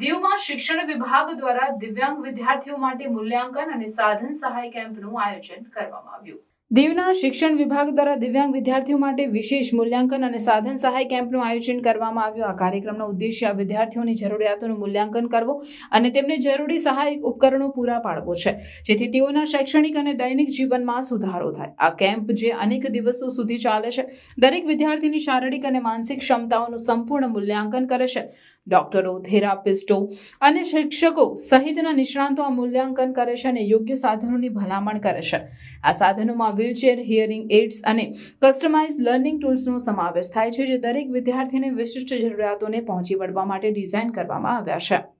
દીવમાં શિક્ષણ વિભાગ દ્વારા દિવ્યાંગ વિદ્યાર્થીઓ માટે મૂલ્યાંકન અને સાધન સહાય કેમ્પનું આયોજન કરવામાં આવ્યું. દીવના શિક્ષણ વિભાગ દ્વારા દિવ્યાંગ વિદ્યાર્થીઓ માટે વિશેષ મૂલ્યાંકન અને સાધન સહાય કેમ્પનું આયોજન કરવામાં આવ્યું. આ કાર્યક્રમનો ઉદ્દેશ્ય વિદ્યાર્થીઓની જરૂરિયાતોનું મૂલ્યાંકન કરવું અને તેમને જરૂરી સહાય ઉપકરણો પૂરા પાડવો છે, જેથી તેઓના શૈક્ષણિક અને દૈનિક જીવનમાં સુધારો થાય. આ કેમ્પ જે અનેક દિવસો સુધી ચાલે છે, દરેક વિદ્યાર્થીની શારીરિક અને માનસિક ક્ષમતાઓનું સંપૂર્ણ મૂલ્યાંકન કરે છે. ડોક્ટરો, થેરાપિસ્ટો અને શિક્ષકો સહિતના નિષ્ણાંતો આ મૂલ્યાંકન કરે છે અને યોગ્ય સાધનોની ભલામણ કરે છે. આ સાધનોમાં વ્હીલચેર, હિયરિંગ એડ્સ અને કસ્ટમાઇઝ લર્નિંગ ટૂલ્સનો સમાવેશ થાય છે, જે દરેક વિદ્યાર્થીને વિશિષ્ટ જરૂરિયાતોને પહોંચી વળવા માટે ડિઝાઇન કરવામાં આવ્યા છે.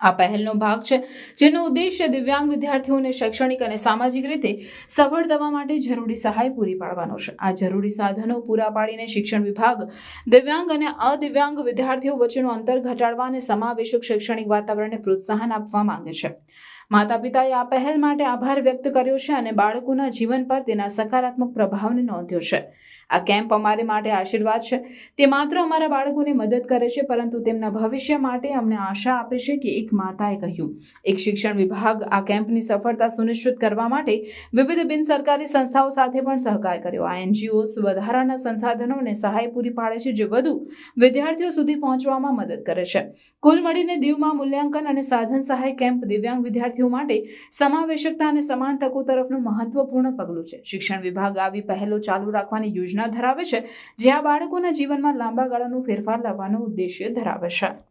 આ પહેલનો ભાગ છે, જેનો ઉદ્દેશ્ય દિવ્યાંગ વિદ્યાર્થીઓને શૈક્ષણિક અને સામાજિક રીતે સફળ થવા માટે જરૂરી સહાય પૂરી પાડવાનો છે. આ જરૂરી સાધનો પૂરા પાડીને શિક્ષણ વિભાગ દિવ્યાંગ અને અદિવ્યાંગ વિદ્યાર્થીઓ વચ્ચેનું અંતર ઘટાડવા અને સમાવેશક શૈક્ષણિક વાતાવરણને પ્રોત્સાહન આપવા માંગે છે. માતા પિતાએ આ પહેલ માટે આભાર વ્યક્ત કર્યો છે અને બાળકોના જીવન પર તેના સકારાત્મક પ્રભાવને નોંધ્યો છે. આ કેમ્પ અમારે માટે આશીર્વાદ છે. તે માત્ર અમારા બાળકોને મદદ કરે છે, પરંતુ તેમના ભવિષ્ય માટે અમને આશા આપે છે કે એક માતાએ કહ્યું. એક શિક્ષણ વિભાગ આ કેમ્પની સફળતા સુનિશ્ચિત કરવા માટે વિવિધ બિન સરકારી સંસ્થાઓ સાથે પણ સહકાર કર્યો. આ એનજીઓસ વધારાના સંસાધનો અને સહાય પૂરી પાડે છે, જે વધુ વિદ્યાર્થીઓ સુધી પહોંચવામાં મદદ કરે છે. કુલ મળીને દીવમાં મૂલ્યાંકન અને સાધન સહાય કેમ્પ દિવ્યાંગ વિદ્યાર્થીઓ માટે સમાવેશકતા અને સમાન તકો તરફનું મહત્વપૂર્ણ પગલું છે. શિક્ષણ વિભાગ આવી પહેલો ચાલુ રાખવાની યોજના ધરાવે છે, જે આ બાળકોના જીવનમાં લાંબા ગાળાનો ફેરફાર લાવવાનો ઉદ્દેશ્ય ધરાવે છે.